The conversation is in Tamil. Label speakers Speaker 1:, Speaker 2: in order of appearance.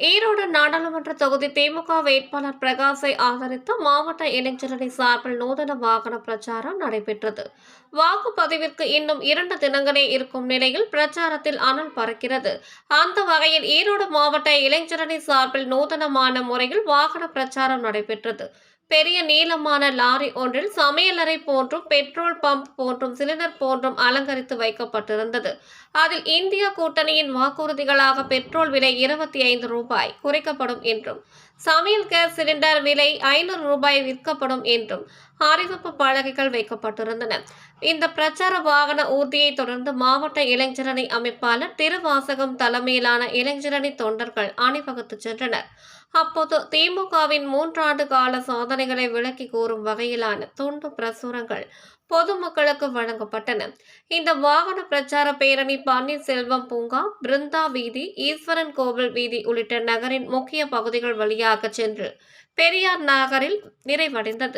Speaker 1: এই ஈரோடு நாடாளுமன்ற தொகுதி திமுக வேட்பாளர் பிரகாஷை ஆதரித்து மாவட்ட இளைஞரணி சார்பில் நூதன வாகன பிரச்சாரம் நடைபெற்றது. வாக்குப்பதிவிற்கு இன்னும் இரண்டு தினங்களே இருக்கும் நிலையில் பிரச்சாரத்தில் அனல் பறக்கிறது. அந்த வகையில் ஈரோடு மாவட்ட இளைஞரணி சார்பில் நூதனமான முறையில் வாகன பிரச்சாரம் நடைபெற்றது. பெரிய நீளமான லாரி ஒன்றில் சமையலறை போன்றும் பெட்ரோல் பம்ப் போன்றும் சிலிண்டர் போன்றும் அலங்கரித்து வைக்கப்பட்டிருந்தது. அதில் இந்திய கூட்டணியின் வாக்குறுதிகளாக பெட்ரோல் விலை இருபத்தி ஐந்து ரூபாய் குறைக்கப்படும் என்றும் சமையல் கேஸ் சிலிண்டர் விலை ஐநூறு ரூபாய் விற்கப்படும் என்றும் அறிவிப்பு பலகைகள் வைக்கப்பட்டிருந்தன. இந்த பிரச்சார வாகன ஊர்தியை தொடர்ந்து மாவட்ட இளைஞரணி அமைப்பாளர் திருவாசகம் தலைமையிலான இளைஞரணி தொண்டர்கள் அணிவகுத்து சென்றனர். அப்போது திமுகவின் மூன்றாண்டு கால சாதனைகளை விளக்கி கூறும் வகையிலான துண்டு பிரசுரங்கள் பொதுமக்களுக்கு வழங்கப்பட்டன. இந்த வாகன பிரச்சார பேரணி பன்னீர்செல்வம் பூங்கா பிருந்தா வீதி ஈஸ்வரன் கோவில் வீதி உள்ளிட்ட நகரின் முக்கிய பகுதிகள் வழியாக சென்று பெரியார் நகரில் நிறைவடைந்தது.